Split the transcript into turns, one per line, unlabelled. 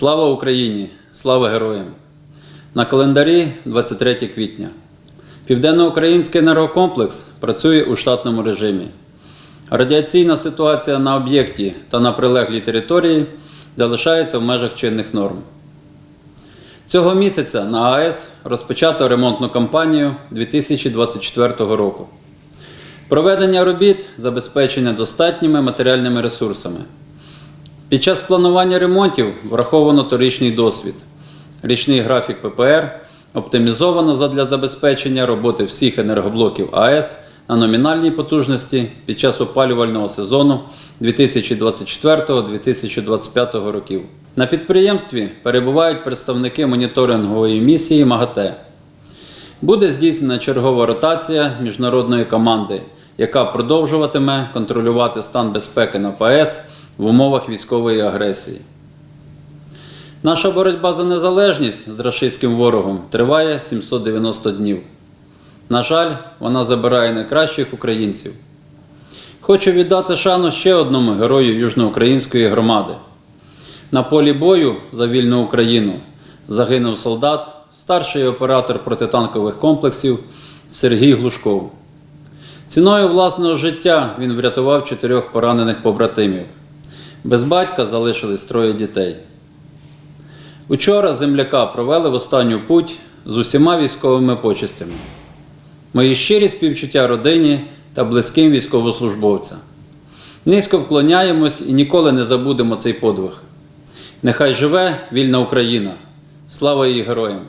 Слава Україні! Слава героям! На календарі 23 квітня. Південноукраїнський енергокомплекс працює у штатному режимі. Радіаційна ситуація на об'єкті та на прилеглій території залишається в межах чинних норм. Цього місяця на АЕС розпочато ремонтну кампанію 2024 року. Проведення робіт забезпечення достатніми матеріальними ресурсами. Під час планування ремонтів враховано торічний досвід. Річний графік ППР оптимізовано задля забезпечення роботи всіх енергоблоків АЕС на номінальній потужності під час опалювального сезону 2024-2025 років. На підприємстві перебувають представники моніторингової місії МАГАТЕ. Буде здійснена чергова ротація міжнародної команди, яка продовжуватиме контролювати стан безпеки на ПАЕС в умовах військової агресії. Наша боротьба за незалежність з рашистським ворогом триває 790 днів. На жаль, вона забирає найкращих українців. Хочу віддати шану ще одному герою Южноукраїнської громади. На полі бою за вільну Україну загинув солдат, старший оператор протитанкових комплексів Сергій Глушков. Ціною власного життя він врятував чотирьох поранених побратимів. Без батька залишились троє дітей. Учора земляка провели в останню путь з усіма військовими почестями. Мої щирі співчуття родині та близьким військовослужбовцям. Низько вклоняємось і ніколи не забудемо цей подвиг. Нехай живе вільна Україна! Слава її героям!